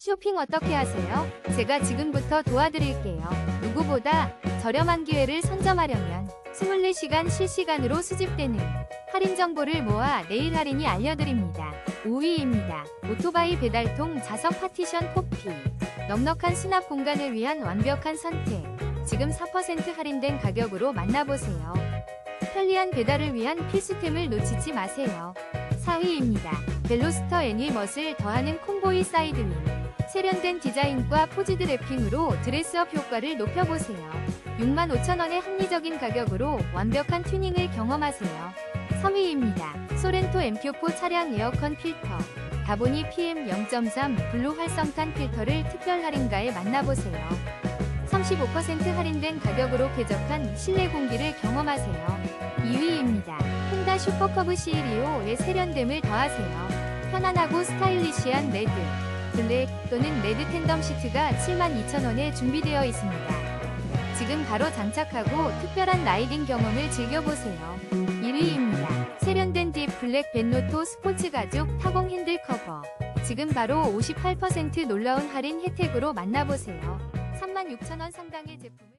쇼핑 어떻게 하세요? 제가 지금부터 도와드릴게요. 누구보다 저렴한 기회를 선점하려면 24시간 실시간으로 수집되는 할인 정보를 모아 내일 할인이 알려드립니다. 5위입니다. 오토바이 배달통 자석 파티션 코피. 넉넉한 수납 공간을 위한 완벽한 선택. 지금 4% 할인된 가격으로 만나보세요. 편리한 배달을 위한 필수템을 놓치지 마세요. 4위입니다. 벨로스터 애니멋을 더하는 콤보이 사이드윈. 세련된 디자인과 포지드 랩핑으로 드레스업 효과를 높여보세요. 65,000원의 합리적인 가격으로 완벽한 튜닝을 경험하세요. 3위입니다. 소렌토 M4 차량 에어컨 필터. 다보니 PM0.3 블루 활성탄 필터를 특별 할인가에 만나보세요. 35% 할인된 가격으로 쾌적한 실내 공기를 경험하세요. 2위입니다. 혼다 슈퍼커브 CLEO의 세련됨을 더하세요. 편안하고 스타일리시한 레드, 블랙 또는 레드 텐덤 시트가 72,000원에 준비되어 있습니다. 지금 바로 장착하고 특별한 라이딩 경험을 즐겨보세요. 1위입니다. 세련된 딥 블랙 벤노토 스포츠 가죽 타공 핸들 커버. 지금 바로 58% 놀라운 할인 혜택으로 만나보세요. 36,000원 상당의 제품.